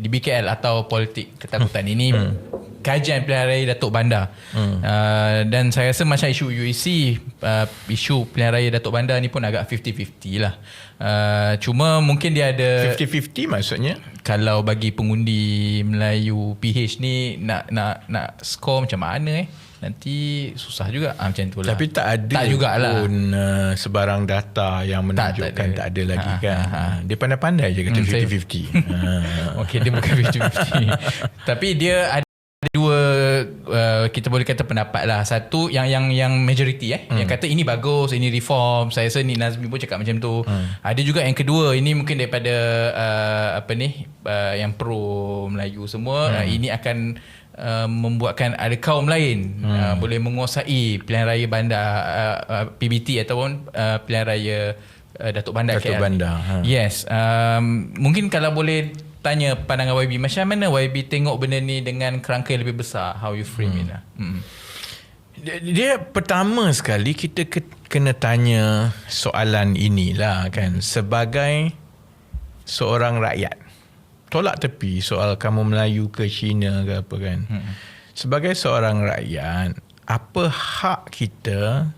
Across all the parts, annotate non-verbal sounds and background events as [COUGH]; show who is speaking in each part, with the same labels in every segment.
Speaker 1: di BKL atau politik ketakutan hmm. ini hmm. kajian pilihan raya Datuk Bandar hmm. uh, dan saya rasa macam isu UEC uh, isu pilihan raya Datuk Bandar ni pun agak 50-50 lah uh, cuma mungkin dia ada
Speaker 2: 50-50 maksudnya
Speaker 1: kalau bagi pengundi Melayu PH ni nak nak nak skor macam mana eh nanti susah juga ha, macam tu
Speaker 2: lah. Tapi tak ada
Speaker 1: tak jugalah.
Speaker 2: pun uh, sebarang data yang menunjukkan tak, tak, ada. tak ada lagi ha, kan. Ha, ha. Dia pandai-pandai je kata hmm, 50-50. ha. [LAUGHS]
Speaker 1: Okey dia bukan 50-50. [LAUGHS] Tapi dia ada dua uh, kita boleh kata pendapat lah. Satu yang yang yang majority eh hmm. yang kata ini bagus, ini reform. Saya rasa ni Nazmi pun cakap macam tu. Hmm. Ada juga yang kedua ini mungkin daripada uh, apa ni uh, yang pro Melayu semua hmm. uh, ini akan Uh, membuatkan ada kaum lain hmm. uh, boleh menguasai pilihan raya bandar uh, uh, PBT ataupun uh, pilihan raya uh, Datuk Bandar
Speaker 2: Datuk KL. Bandar.
Speaker 1: Ha. Yes. Um, mungkin kalau boleh tanya pandangan YB macam mana YB tengok benda ni dengan kerangka yang lebih besar how you frame hmm. it lah. Hmm.
Speaker 2: Dia, dia pertama sekali kita ke, kena tanya soalan inilah kan sebagai seorang rakyat tolak tepi soal kamu Melayu ke Cina ke apa kan. Hmm. Sebagai seorang rakyat, apa hak kita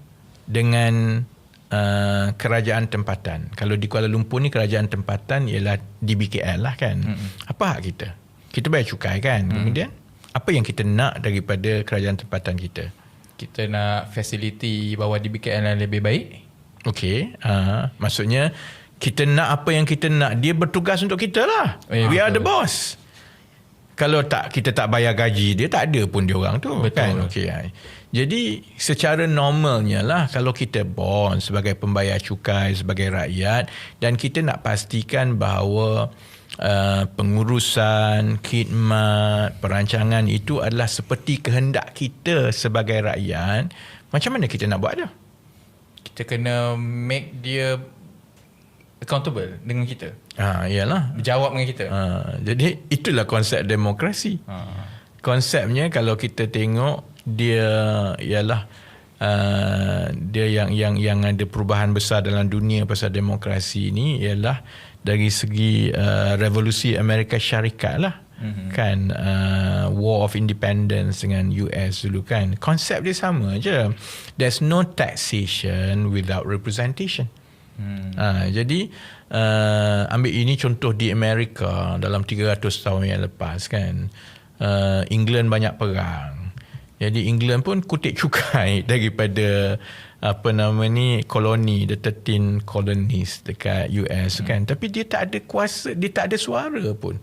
Speaker 2: dengan uh, kerajaan tempatan? Kalau di Kuala Lumpur ni kerajaan tempatan ialah di BKL lah kan. Hmm. Apa hak kita? Kita bayar cukai kan. Hmm. Kemudian apa yang kita nak daripada kerajaan tempatan kita?
Speaker 1: Kita nak fasiliti bawah di BKL yang lebih baik.
Speaker 2: Okey, uh, maksudnya kita nak apa yang kita nak. Dia bertugas untuk kita lah. Eh, we betul. are the boss. Kalau tak kita tak bayar gaji dia tak ada pun dia orang tu betul. kan? Okey jadi secara normalnya lah kalau kita bond sebagai pembayar cukai sebagai rakyat dan kita nak pastikan bahawa uh, pengurusan khidmat perancangan itu adalah seperti kehendak kita sebagai rakyat macam mana kita nak buat dia?
Speaker 1: Kita kena make dia accountable dengan kita.
Speaker 2: Ha, iyalah.
Speaker 1: Berjawab dengan kita.
Speaker 2: Ha, jadi itulah konsep demokrasi. Ha. Konsepnya kalau kita tengok dia ialah uh, dia yang yang yang ada perubahan besar dalam dunia pasal demokrasi ini ialah dari segi uh, revolusi Amerika Syarikat lah. Mm-hmm. kan uh, war of independence dengan US dulu kan konsep dia sama je there's no taxation without representation Hmm. Ha, jadi uh, ambil ini contoh di Amerika dalam 300 tahun yang lepas kan. Uh, England banyak perang. Jadi England pun kutip cukai [LAUGHS] daripada apa nama ni koloni the 13 colonies dekat US hmm. kan tapi dia tak ada kuasa dia tak ada suara pun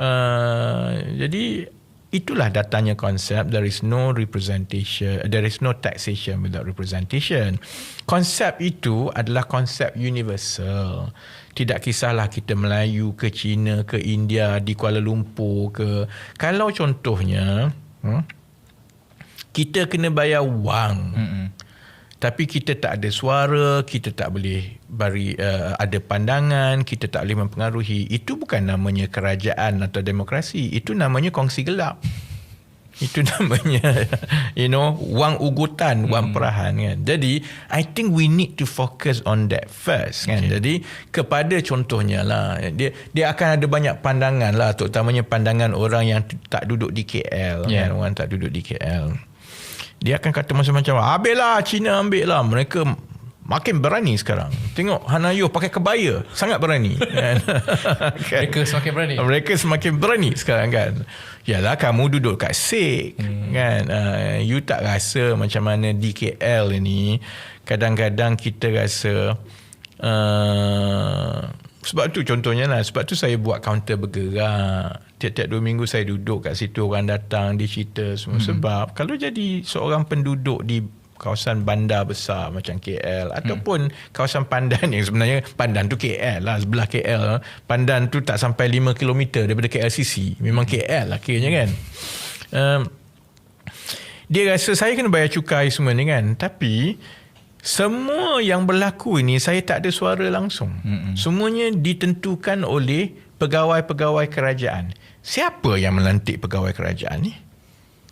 Speaker 2: uh, jadi itulah datanya konsep there is no representation there is no taxation without representation. Konsep itu adalah konsep universal. Tidak kisahlah kita Melayu ke China ke India di Kuala Lumpur ke. Kalau contohnya hmm, kita kena bayar wang. Mm-hmm tapi kita tak ada suara, kita tak boleh beri uh, ada pandangan, kita tak boleh mempengaruhi. Itu bukan namanya kerajaan atau demokrasi, itu namanya kongsi gelap. Itu [LAUGHS] namanya you know wang ugutan, hmm. wang perahan kan. Jadi I think we need to focus on that first kan. Okay. Jadi kepada contohnya lah dia dia akan ada banyak pandangan lah terutamanya pandangan orang yang tak duduk di KL yeah. kan, orang tak duduk di KL dia akan kata macam-macam habis lah Cina ambil lah. Mereka makin berani sekarang. Tengok Hanayo pakai kebaya sangat berani. [LAUGHS] Kan?
Speaker 1: mereka semakin berani.
Speaker 2: Mereka semakin berani sekarang kan? Yalah kamu duduk kat SIK hmm. kan? Uh, you tak rasa macam mana di KL ini? Kadang-kadang kita rasa uh, sebab tu contohnya lah sebab tu saya buat counter bergerak tiap-tiap dua minggu saya duduk kat situ orang datang dia cerita semua hmm. sebab kalau jadi seorang penduduk di kawasan bandar besar macam KL hmm. ataupun kawasan Pandan yang sebenarnya Pandan tu KL lah sebelah KL Pandan tu tak sampai 5 km daripada KLCC memang hmm. KL lah kiranya kan um, dia rasa saya kena bayar cukai semua ni kan tapi semua yang berlaku ini saya tak ada suara langsung. Mm-mm. Semuanya ditentukan oleh pegawai-pegawai kerajaan. Siapa yang melantik pegawai kerajaan ni?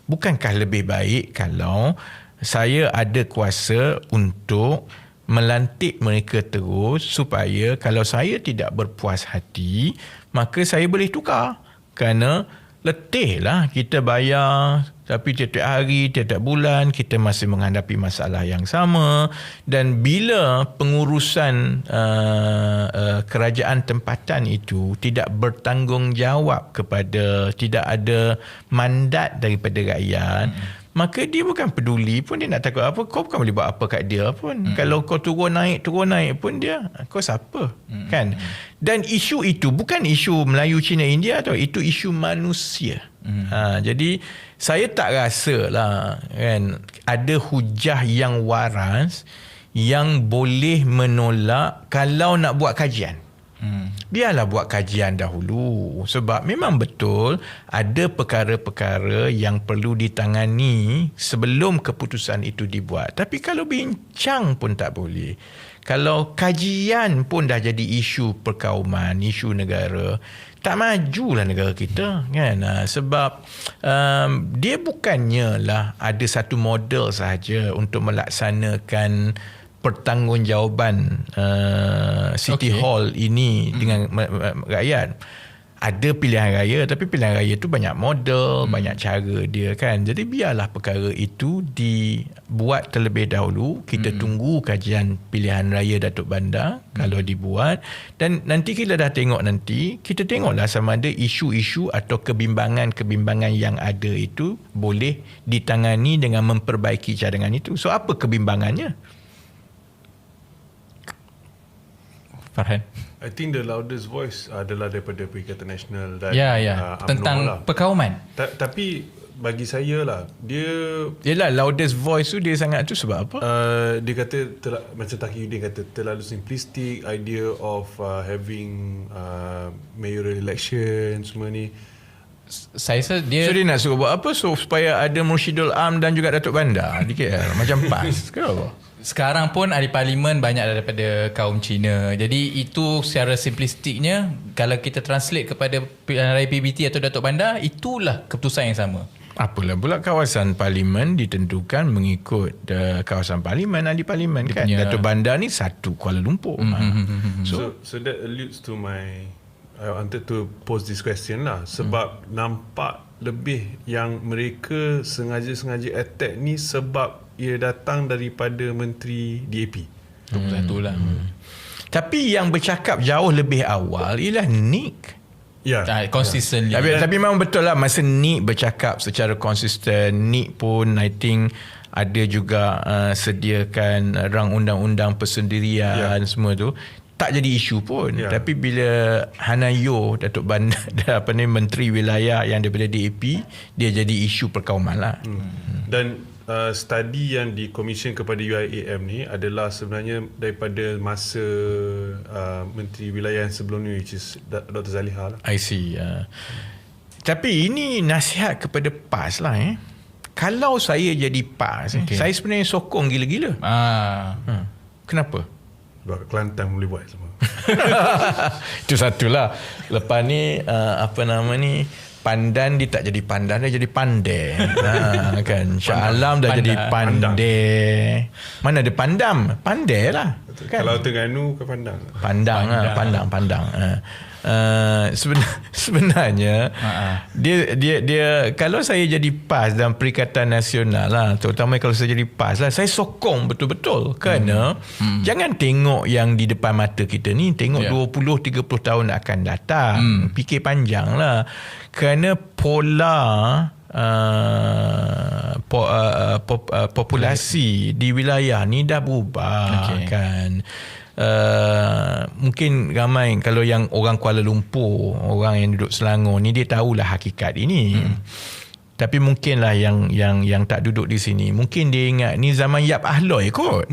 Speaker 2: Bukankah lebih baik kalau saya ada kuasa untuk melantik mereka terus supaya kalau saya tidak berpuas hati maka saya boleh tukar kerana letih lah kita bayar tapi tiap-tiap hari, tiap-tiap bulan kita masih menghadapi masalah yang sama. Dan bila pengurusan uh, uh, kerajaan tempatan itu tidak bertanggungjawab kepada tidak ada mandat daripada rakyat hmm maka dia bukan peduli pun dia nak takut apa kau bukan boleh buat apa kat dia pun hmm. kalau kau turun naik turun naik pun dia kau siapa hmm. kan dan isu itu bukan isu Melayu Cina India atau itu isu manusia hmm. ha, jadi saya tak rasa lah kan ada hujah yang waras yang boleh menolak kalau nak buat kajian Hmm. Biarlah buat kajian dahulu sebab memang betul ada perkara-perkara yang perlu ditangani sebelum keputusan itu dibuat. Tapi kalau bincang pun tak boleh. Kalau kajian pun dah jadi isu perkauman, isu negara, tak majulah negara kita kan ah, sebab um, dia bukannya lah ada satu model sahaja untuk melaksanakan pertanggungjawaban uh, City okay. Hall ini hmm. dengan rakyat ada pilihan raya tapi pilihan raya tu banyak model hmm. banyak cara dia kan jadi biarlah perkara itu dibuat terlebih dahulu kita hmm. tunggu kajian pilihan raya Datuk Bandar hmm. kalau dibuat dan nanti kita dah tengok nanti kita tengoklah sama ada isu-isu atau kebimbangan-kebimbangan yang ada itu boleh ditangani dengan memperbaiki cadangan itu so apa kebimbangannya
Speaker 1: Farhan?
Speaker 3: I think the loudest voice adalah daripada Perikatan Nasional dan
Speaker 1: ya, ya. Uh, tentang lah. perkauman.
Speaker 3: Ta- tapi bagi saya lah dia
Speaker 2: Yalah loudest voice tu dia sangat tu sebab apa?
Speaker 3: Uh, dia kata tel- macam Taqiyuddin kata terlalu simplistic idea of uh, having uh, mayoral election semua ni
Speaker 1: saya rasa dia
Speaker 2: So dia nak suruh buat apa so, supaya ada Mursyidul Am dan juga Datuk Bandar di KL macam PAS ke apa? [LAUGHS]
Speaker 1: Sekarang pun ahli parlimen banyak daripada kaum Cina. Jadi itu secara simplistiknya kalau kita translate kepada pilihan raya PBT atau Datuk Bandar itulah keputusan yang sama.
Speaker 2: Apalah pula kawasan parlimen ditentukan mengikut uh, kawasan parlimen ahli parlimen kan. Punya... Datuk Bandar ni satu Kuala Lumpur.
Speaker 3: Mm-hmm. So, so so that alludes to my I wanted to pose this question lah sebab mm. nampak lebih yang mereka sengaja-sengaja attack ni sebab ia datang daripada menteri DAP.
Speaker 1: Hmm. Satu lah. Hmm.
Speaker 2: Tapi yang bercakap jauh lebih awal ialah Nick.
Speaker 1: Ya. Yeah. Konsisten.
Speaker 2: Yeah. Tapi, tapi memang betul lah masa Nick bercakap secara konsisten, Nick pun I think ada juga uh, sediakan rang undang-undang persendirian yeah. semua tu tak jadi isu pun yeah. tapi bila Hanayo Datuk Bandar [LAUGHS] apa ni menteri wilayah yang daripada DAP dia jadi isu perkauman lah hmm.
Speaker 3: dan uh, study yang dikomision kepada UIAM ni adalah sebenarnya daripada masa uh, Menteri Wilayah yang sebelum ni which is Dr. Zaliha lah.
Speaker 2: I see. Uh. Tapi ini nasihat kepada PAS lah eh. Kalau saya jadi PAS, okay. saya sebenarnya sokong gila-gila. Ah. Hmm. Kenapa?
Speaker 3: Sebab Kelantan boleh buat semua. [LAUGHS]
Speaker 2: Itu satulah. Lepas ni uh, apa nama ni pandan dia tak jadi pandan dia jadi pandai ha, kan Syah Alam dah Panda. jadi pandai mana ada pandam pandai lah
Speaker 3: kan? kalau Terengganu ke pandang
Speaker 2: pandang pandang lah, pandang, pandang. Ha. Uh, sebenar, [LAUGHS] sebenarnya uh-huh. dia dia dia kalau saya jadi PAS dalam Perikatan Nasional lah terutama kalau saya jadi PAS lah saya sokong betul-betul kerana hmm. Hmm. jangan tengok yang di depan mata kita ni tengok yeah. 20 30 tahun akan datang hmm. fikir panjang lah kerana pola uh, po, uh, pop, uh, populasi di wilayah ni dah berubah okay. kan Uh, mungkin ramai kalau yang orang Kuala Lumpur orang yang duduk Selangor ni dia tahulah hakikat ini hmm. tapi mungkinlah yang yang yang tak duduk di sini mungkin dia ingat ni zaman Yap Ahloi kot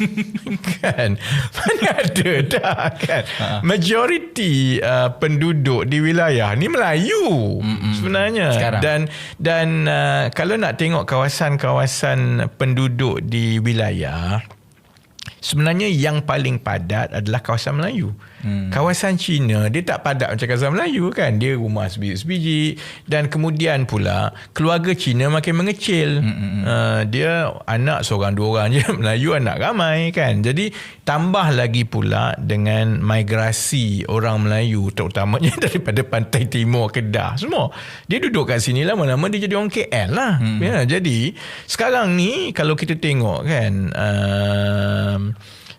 Speaker 2: [LAUGHS] kan mana ada dah kan ha. majoriti uh, penduduk di wilayah ni Melayu Mm-mm. sebenarnya Sekarang. dan dan uh, kalau nak tengok kawasan-kawasan penduduk di wilayah sebenarnya yang paling padat adalah kawasan Melayu. Hmm. Kawasan Cina dia tak padat macam kawasan Melayu kan. Dia rumah sebiji-sebiji dan kemudian pula keluarga Cina makin mengecil. Hmm. Uh, dia anak seorang dua orang je. [LAUGHS] Melayu anak ramai kan. Jadi tambah lagi pula dengan migrasi orang Melayu terutamanya [LAUGHS] daripada pantai timur Kedah semua. Dia duduk kat sini lama-lama dia jadi orang KL lah. Hmm. Ya, jadi sekarang ni kalau kita tengok kan uh,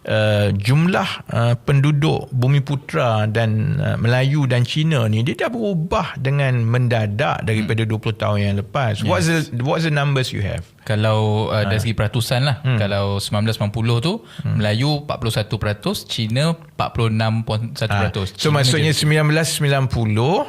Speaker 2: uh, jumlah uh, penduduk Bumi Putra dan uh, Melayu dan Cina ni dia dah berubah dengan mendadak daripada hmm. 20 tahun yang lepas. Yes. What's the what's the numbers you have?
Speaker 1: Kalau uh, dari segi peratusan lah hmm. Kalau 1990 tu hmm. Melayu 41% Cina 46.1% ha.
Speaker 2: So Cina maksudnya je. 1990 uh,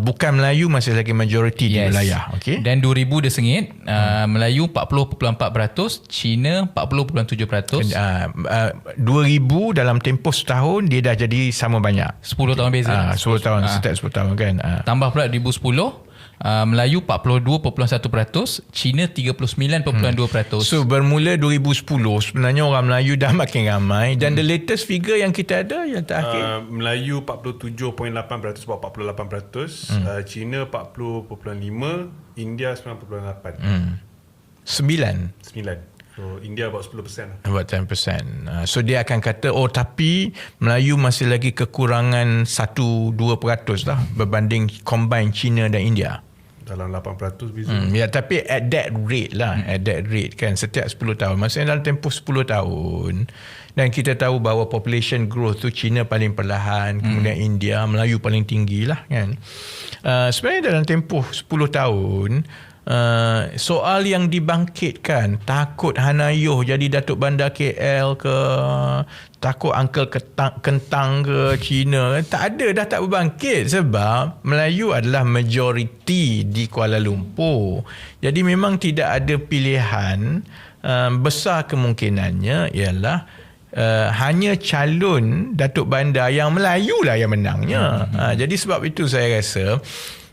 Speaker 2: Bukan Melayu masih lagi majoriti yes. di wilayah okay?
Speaker 1: Dan 2000 dia sengit uh, hmm. Melayu 40.4% Cina 40.7% uh,
Speaker 2: uh, 2000 dalam tempoh setahun Dia dah jadi sama banyak
Speaker 1: 10 tahun beza
Speaker 2: uh, 10 tahun uh. Setiap 10 tahun kan uh.
Speaker 1: Tambah pula 2010 uh, Melayu 42.1%, Cina 39.2%. Hmm.
Speaker 2: So bermula 2010 sebenarnya orang Melayu dah makin ramai dan hmm. the latest figure yang kita ada yang terakhir uh,
Speaker 3: Melayu 47.8% buat 48%, hmm. uh, Cina 40.5, India 9.8. Hmm.
Speaker 2: 9.
Speaker 3: 9. So India about 10%.
Speaker 2: About 10%. Uh, so dia akan kata oh tapi Melayu masih lagi kekurangan 1 2% lah berbanding combine China dan India
Speaker 3: dalam 8% beza.
Speaker 2: Hmm, ya tapi at that rate lah, hmm. at that rate kan setiap 10 tahun. Maksudnya dalam tempoh 10 tahun dan kita tahu bahawa population growth tu China paling perlahan, hmm. kemudian India, Melayu paling tinggi lah kan. Uh, sebenarnya dalam tempoh 10 tahun Uh, soal yang dibangkitkan takut Hanayuh jadi Datuk Bandar KL ke takut Uncle Kentang, Kentang ke China tak ada dah tak berbangkit sebab Melayu adalah majoriti di Kuala Lumpur jadi memang tidak ada pilihan uh, besar kemungkinannya ialah uh, hanya calon Datuk Bandar yang Melayu lah yang menangnya hmm. uh, jadi sebab itu saya rasa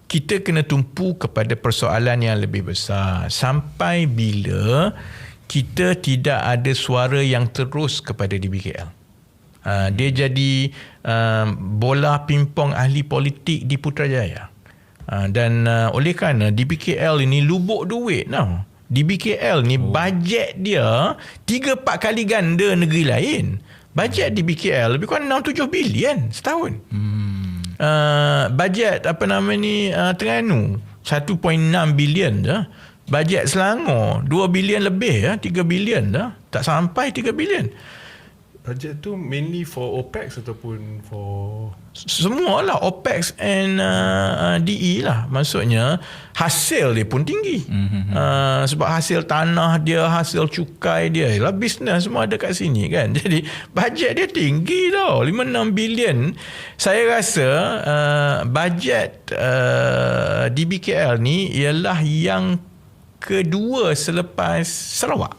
Speaker 2: kita kena tumpu kepada persoalan yang lebih besar sampai bila kita tidak ada suara yang terus kepada DBKL. Uh, dia jadi uh, bola pimpong ahli politik di Putrajaya. Uh, dan uh, oleh kerana DBKL ini lubuk duit tau. DBKL ni oh. bajet dia 3-4 kali ganda negeri lain. Bajet DBKL lebih kurang 6-7 bilion setahun. Hmm uh, bajet apa nama ni uh, Terengganu. 1.6 bilion je bajet Selangor 2 bilion lebih ya. 3 bilion dah tak sampai 3 bilion
Speaker 3: Bajet tu mainly for OPEX ataupun for
Speaker 2: semua lah OPEX and uh, DE lah maksudnya. Hasil dia pun tinggi. Mm-hmm. uh, sebab hasil tanah dia hasil cukai dia lah bisnes semua ada kat sini kan. [LAUGHS] Jadi bajet dia tinggi tau. 5-6 bilion. Saya rasa uh, bajet uh, DBKL ni ialah yang kedua selepas Sarawak.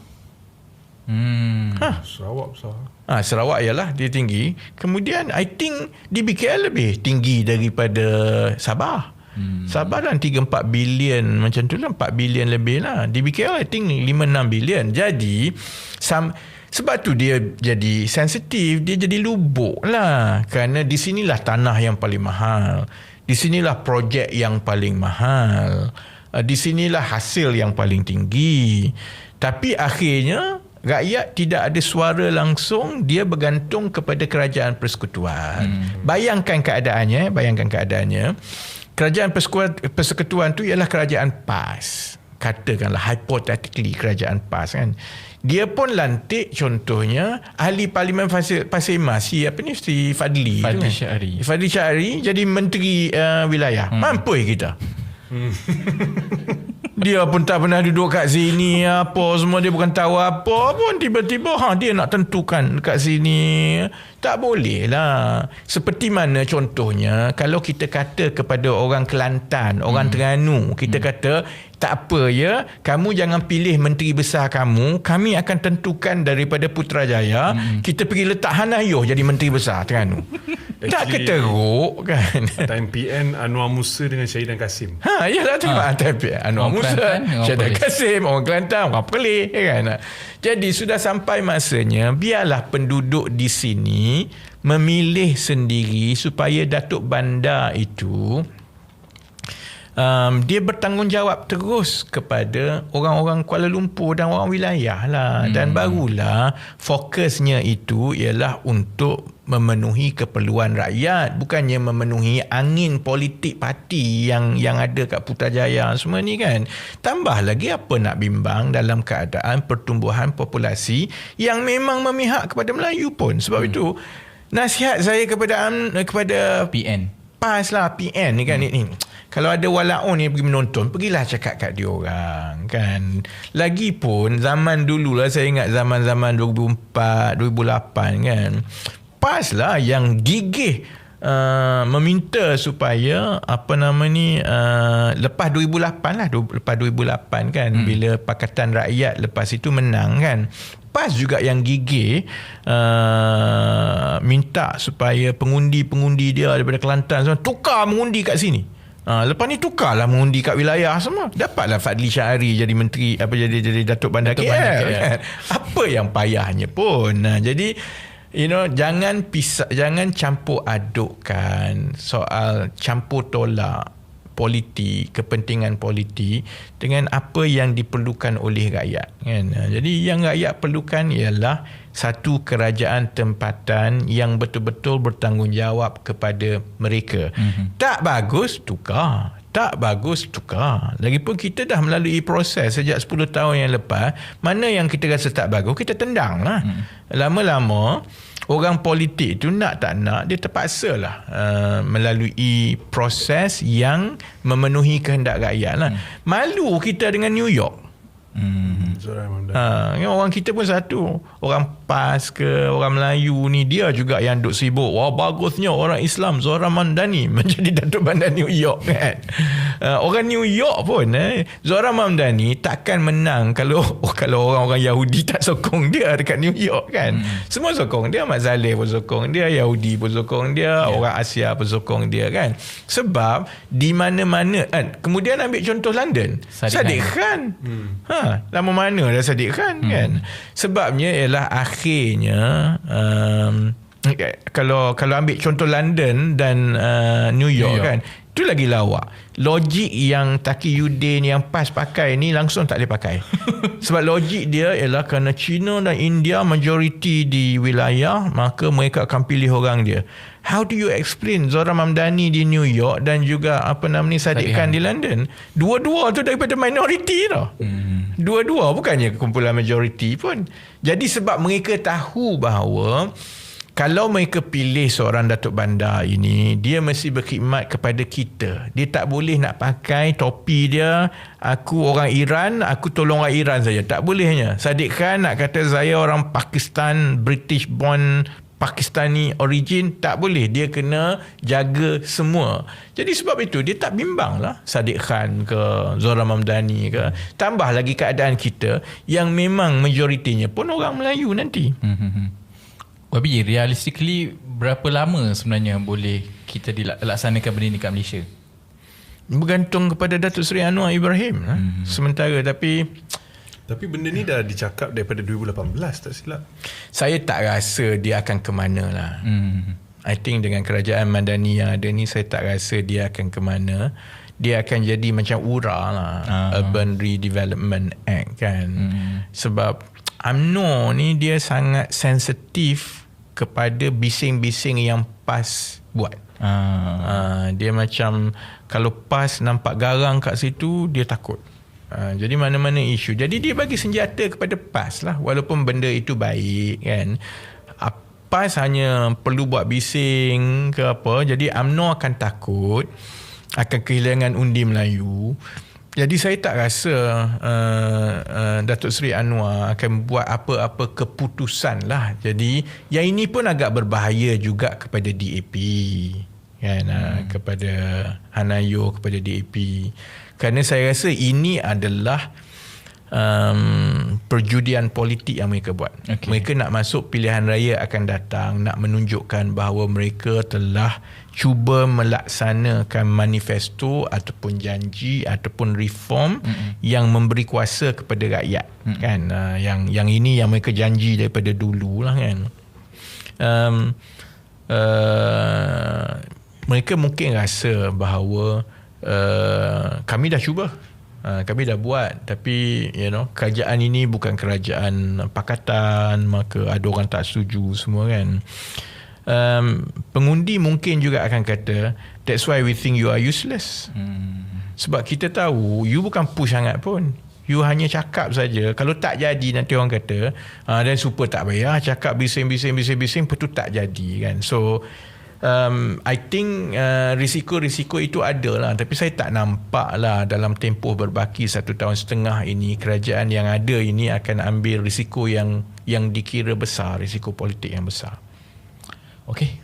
Speaker 3: Hmm. ha? Sarawak besar
Speaker 2: Ha, Sarawak ialah dia tinggi. Kemudian I think DBKL lebih tinggi daripada Sabah. Hmm. Sabah dan 3-4 bilion macam tu lah 4 bilion lebih lah. DBKL I think 5-6 bilion. Jadi sam, sebab tu dia jadi sensitif. Dia jadi lubuk lah. Kerana di sinilah tanah yang paling mahal. Di sinilah projek yang paling mahal. Uh, di sinilah hasil yang paling tinggi. Tapi akhirnya rakyat tidak ada suara langsung dia bergantung kepada kerajaan persekutuan. Hmm. bayangkan keadaannya bayangkan keadaannya. Kerajaan persekutuan, persekutuan tu ialah kerajaan PAS. Katakanlah hypothetically kerajaan PAS kan. Dia pun lantik contohnya ahli parlimen Pasir, Pasir Mas si apa ni si Fadli
Speaker 1: Fadli kan? Syahri.
Speaker 2: Fadli Syahri jadi menteri uh, wilayah. Hmm. mampu kita hmm. [LAUGHS] dia pun tak pernah duduk kat sini apa semua dia bukan tahu apa pun tiba-tiba ha, dia nak tentukan kat sini tak boleh lah seperti mana contohnya kalau kita kata kepada orang Kelantan orang hmm. Terengganu kita hmm. kata tak apa ya kamu jangan pilih menteri besar kamu kami akan tentukan daripada Putrajaya hmm. kita pergi letak Hanayuh jadi menteri besar Terengganu tak keteruk kan
Speaker 3: Time PN Anwar Musa dengan Syahidan Kasim.
Speaker 2: Ha, yalah tu ha. tapi Anwar
Speaker 1: Orang
Speaker 2: Musa,
Speaker 1: Kelantan, Perlis.
Speaker 2: Kasim, orang Kelantan, orang Perlis kan. Jadi sudah sampai masanya biarlah penduduk di sini memilih sendiri supaya Datuk Bandar itu um, dia bertanggungjawab terus kepada orang-orang Kuala Lumpur dan orang wilayah lah hmm. dan barulah fokusnya itu ialah untuk memenuhi keperluan rakyat bukannya memenuhi angin politik parti yang yang ada kat Putrajaya semua ni kan tambah lagi apa nak bimbang dalam keadaan pertumbuhan populasi yang memang memihak kepada Melayu pun sebab hmm. itu nasihat saya kepada kepada
Speaker 1: PN.
Speaker 2: PAS lah PN ni kan hmm. ni kalau ada walaun ni pergi menonton pergilah cakap kat dia orang kan lagipun zaman dulu lah saya ingat zaman-zaman 2004 2008 kan PAS lah yang gigih Uh, meminta supaya apa nama ni uh, lepas 2008 lah du- lepas 2008 kan hmm. bila Pakatan Rakyat lepas itu menang kan PAS juga yang gigih uh, minta supaya pengundi-pengundi dia daripada Kelantan semua tukar mengundi kat sini. Ha, lepas ni tukarlah mengundi kat wilayah semua. Dapatlah Fadli Syahari jadi menteri apa jadi jadi Datuk Bandar
Speaker 1: Datuk
Speaker 2: KL,
Speaker 1: Bandar KL.
Speaker 2: kan. Apa yang payahnya pun. Nah, jadi you know jangan pisah jangan campur adukkan soal campur tolak politik, kepentingan politik dengan apa yang diperlukan oleh rakyat kan. Ha, Jadi yang rakyat perlukan ialah satu kerajaan tempatan yang betul-betul bertanggungjawab kepada mereka. Mm-hmm. Tak bagus tukar. Tak bagus tukar. Lagipun kita dah melalui proses sejak 10 tahun yang lepas, mana yang kita rasa tak bagus, kita tendang lah. Hmm. Lama-lama orang politik tu nak tak nak dia terpaksa lah uh, melalui proses yang memenuhi kehendak rakyat lah. Hmm. Malu kita dengan New York.
Speaker 1: Hmm.
Speaker 2: Ha, orang kita pun satu. Orang PAS ke orang Melayu ni dia juga yang duk sibuk. Wah bagusnya orang Islam Zora Mamdani [LAUGHS] menjadi Datuk Bandar New York kan. Uh, orang New York pun eh Zora Mamdani takkan menang kalau [LAUGHS] oh, kalau orang-orang Yahudi [LAUGHS] tak sokong dia dekat New York kan. Hmm. Semua sokong dia Mat Zaleh pun sokong dia, Yahudi pun sokong dia, yeah. orang Asia pun sokong dia kan. Sebab di mana-mana kan kemudian ambil contoh London.
Speaker 1: Sadiq
Speaker 2: Sadiq Khan. Hmm. Ha, lama mana dah Sadiq Khan hmm. kan? Sebabnya ialah akhirnya um, kalau kalau ambil contoh London dan uh, New York,
Speaker 1: New York.
Speaker 2: kan itu lagi lawak. Logik yang Taqiyuddin yang PAS pakai ni langsung tak boleh pakai [LAUGHS] sebab logik dia ialah kerana China dan India majoriti di wilayah maka mereka akan pilih orang dia how do you explain Zora Mamdani di New York dan juga apa nama ni Sadiq Khan. di London dua-dua tu daripada minoriti tau hmm. dua-dua bukannya kumpulan majoriti pun jadi sebab mereka tahu bahawa kalau mereka pilih seorang Datuk Bandar ini, dia mesti berkhidmat kepada kita. Dia tak boleh nak pakai topi dia, aku orang Iran, aku tolong orang Iran saja. Tak bolehnya. Sadiq Khan nak kata saya orang Pakistan, British born, Pakistani origin, tak boleh. Dia kena jaga semua. Jadi sebab itu, dia tak bimbang lah. Sadiq Khan ke, Zora Mamdani ke. Tambah lagi keadaan kita yang memang majoritinya pun orang Melayu nanti.
Speaker 1: Hmm. Tapi realistically berapa lama sebenarnya boleh kita dilaksanakan benda ni kat Malaysia?
Speaker 2: bergantung kepada Datuk Seri Anwar Ibrahim.
Speaker 1: Hmm.
Speaker 2: Sementara tapi
Speaker 3: Tapi benda ni dah dicakap daripada 2018 tak silap.
Speaker 2: saya tak rasa dia akan ke mana lah.
Speaker 1: Hmm.
Speaker 2: I think dengan kerajaan Madani yang ada ni saya tak rasa dia akan ke mana. Dia akan jadi macam URA lah.
Speaker 1: Ah.
Speaker 2: Urban Redevelopment Act kan.
Speaker 1: Hmm.
Speaker 2: Sebab UMNO ni dia sangat sensitif kepada bising-bising yang PAS buat.
Speaker 1: Ah.
Speaker 2: Uh, dia macam kalau PAS nampak garang kat situ dia takut. Uh, jadi mana-mana isu. Jadi dia bagi senjata kepada PAS lah walaupun benda itu baik kan. Uh, PAS hanya perlu buat bising ke apa. Jadi UMNO akan takut akan kehilangan undi Melayu. Jadi saya tak rasa uh, uh, Datuk Seri Anwar akan buat apa-apa keputusan lah. Jadi yang ini pun agak berbahaya juga kepada DAP. kan hmm. kepada Hanayo kepada DAP kerana saya rasa ini adalah um, perjudian politik yang mereka buat.
Speaker 1: Okey.
Speaker 2: Mereka nak masuk pilihan raya akan datang nak menunjukkan bahawa mereka telah cuba melaksanakan manifesto ataupun janji ataupun reform mm-hmm. yang memberi kuasa kepada rakyat mm-hmm. kan uh, yang yang ini yang mereka janji daripada dulu lah kan um, uh, mereka mungkin rasa bahawa uh, kami dah cuba. Uh, kami dah buat. Tapi you know kerajaan ini bukan kerajaan pakatan maka ada orang tak setuju semua kan. Um, pengundi mungkin juga akan kata that's why we think you are useless. Hmm. sebab kita tahu you bukan push sangat pun. You hanya cakap saja. Kalau tak jadi nanti orang kata ah, dan super tak payah cakap bising-bising bising-bising tu tak jadi kan. So um, I think uh, risiko-risiko itu ada lah tapi saya tak nampak lah dalam tempoh berbaki satu tahun setengah ini kerajaan yang ada ini akan ambil risiko yang yang dikira besar risiko politik yang besar
Speaker 1: Okey.